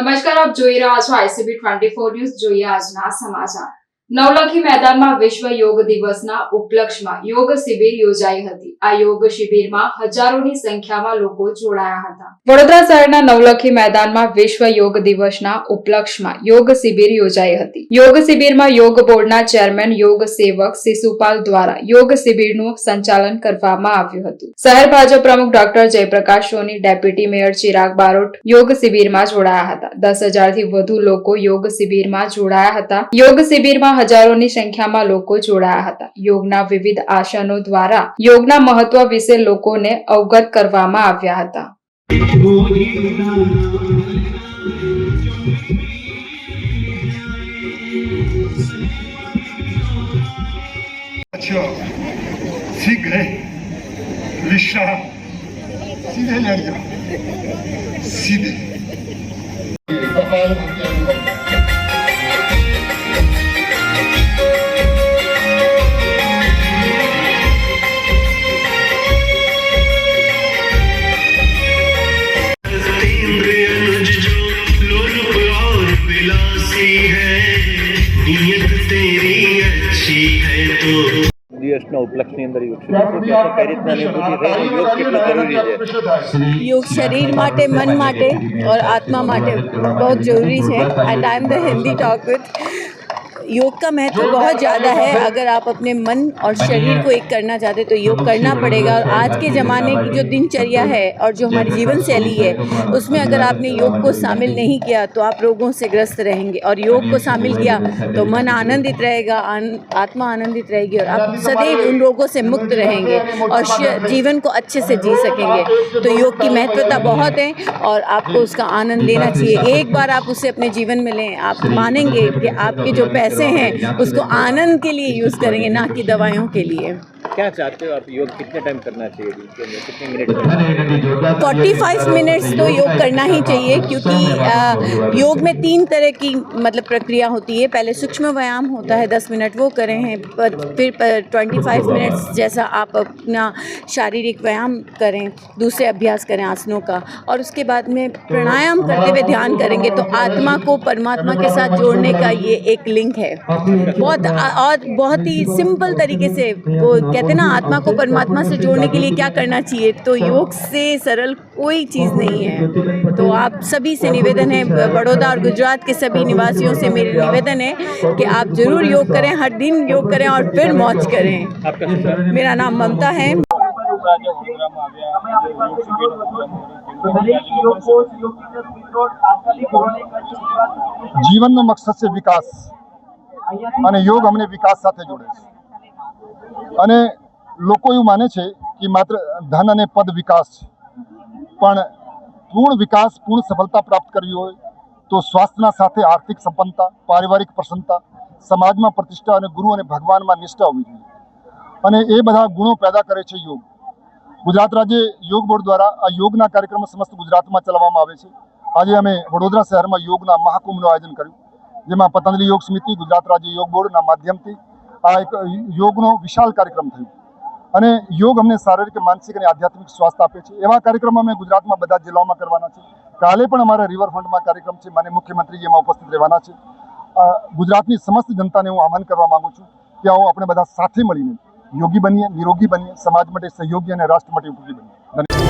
नमस्कार आप જોઈ રહ્યા છો ICB 24 News જોઈએ આજના સમાચારો નવલખી મેદાનમાં વિશ્વ યોગ દિવસના ઉપલક્ષમાં યોગ શિબિર યોજાઈ હતી આ યોગ શિબિરમાં હજારોની સંખ્યામાં લોકો જોડાયા હતા વડોદરા શહેરના નવલખી મેદાનમાં વિશ્વ યોગ દિવસના ઉપલક્ષમાં યોગ શિબિર યોજાઈ હતી યોગ શિબિરમાં યોગ બોર્ડના ચેરમેન યોગ સેવક શિશુપાલ દ્વારા યોગ શિબિરનું સંચાલન કરવામાં આવ્યું હતું શહેર ભાજપ પ્રમુખ doctor Jayprakash Soni deputy mayor Chirag Barot યોગ શિબિરમાં જોડાયા હતા દસ હજારથી વધુ લોકો યોગ શિબિરમાં જોડાયા હતા યોગ શિબિરમાં હજારોની સંખ્યામાં લોકો જોડાયા હતા યોગના વિવિધ આસનો દ્વારા યોગના મહત્વ વિશે લોકોને અવગત કરવામાં આવ્યા હતા સીધે વિશા સીધે સીધે तो। योग शरीर माटे मन माटे और आत्मा माटे बहुत जरूरी है and I am the Hindi योग का महत्व बहुत ज़्यादा है अगर आप अपने मन और शरीर को एक करना चाहते तो योग करना पड़ेगा और आज के ज़माने की जो दिनचर्या है और जो हमारी जीवन शैली है उसमें अगर आपने योग को शामिल नहीं किया तो आप रोगों से ग्रस्त रहेंगे और योग को शामिल किया तो मन आनंदित रहेगा आन, आत्मा आनंदित रहेगी और आप सदैव उन रोगों से मुक्त रहेंगे और जीवन को अच्छे से जी सकेंगे तो योग की महत्वता बहुत है और आपको उसका आनंद लेना चाहिए एक बार आप उसे अपने जीवन में लें आप मानेंगे कि आपके जो पैसे कैसे हैं उसको आनंद के लिए यूज़ करेंगे ना कि दवाइयों के लिए क्या चाहते हो आप योग कितने टाइम करना चाहिए कितने मिनट फोर्टी फाइव मिनट्स तो, तो योग करना ही चाहिए क्योंकि योग में तीन तरह की मतलब प्रक्रिया होती है पहले सूक्ष्म व्यायाम होता है दस मिनट वो करें हैं पर फिर ट्वेंटी फाइव मिनट्स जैसा आप अपना शारीरिक व्यायाम करें दूसरे अभ्यास करें आसनों का और उसके बाद में प्राणायाम करते हुए ध्यान करेंगे तो आत्मा को परमात्मा के साथ जोड़ने का ये एक लिंक है बहुत और बहुत ही सिंपल तरीके से वो कहते हैं ना आत्मा को परमात्मा से जोड़ने के लिए क्या करना चाहिए तो योग से सरल कोई चीज़ नहीं है तो आप सभी से निवेदन है बड़ौदा और गुजरात के सभी निवासियों से मेरे निवेदन है कि आप जरूर योग करें हर दिन योग करें और फिर मौज करें मेरा नाम ममता तो है जीवन में मकसद से विकास યોગ અમને વિકાસ સાથે જોડે અને લોકો એવું માને છે કે માત્ર ધન અને પદ વિકાસ છે પણ પૂર્ણ વિકાસ પૂર્ણ સફળતા પ્રાપ્ત કરવી હોય તો સ્વાસ્થ્યના સાથે આર્થિક સંપન્નતા પારિવારિક પ્રસન્નતા સમાજમાં પ્રતિષ્ઠા અને ગુરુ અને ભગવાનમાં નિષ્ઠા હોવી જોઈએ અને એ બધા ગુણો પેદા કરે છે યોગ ગુજરાત રાજ્ય યોગ બોર્ડ દ્વારા આ યોગના કાર્યક્રમ સમસ્ત ગુજરાતમાં ચલાવવામાં આવે છે આજે અમે વડોદરા શહેરમાં યોગના મહાકુંભનું આયોજન કર્યું જેમાં પતંજલિ યોગ સમિતિ ગુજરાત રાજ્ય યોગ બોર્ડના માધ્યમથી આ એક યોગનો વિશાળ કાર્યક્રમ થયો અને યોગ અમને શારીરિક માનસિક અને આધ્યાત્મિક સ્વાસ્થ્ય આપે છે એવા કાર્યક્રમ અમે ગુજરાતમાં બધા જિલ્લાઓમાં કરવાના છે કાલે પણ અમારા રિવરફ્રન્ટમાં કાર્યક્રમ છે મને મુખ્યમંત્રી એમાં ઉપસ્થિત રહેવાના છે ગુજરાતની સમસ્ત જનતાને હું આહવાન કરવા માગું છું કે આવો આપણે બધા સાથે મળીને યોગી બનીએ નિરોગી બનીએ સમાજ માટે સહયોગી અને રાષ્ટ્ર માટે ઉપયોગી બનીએ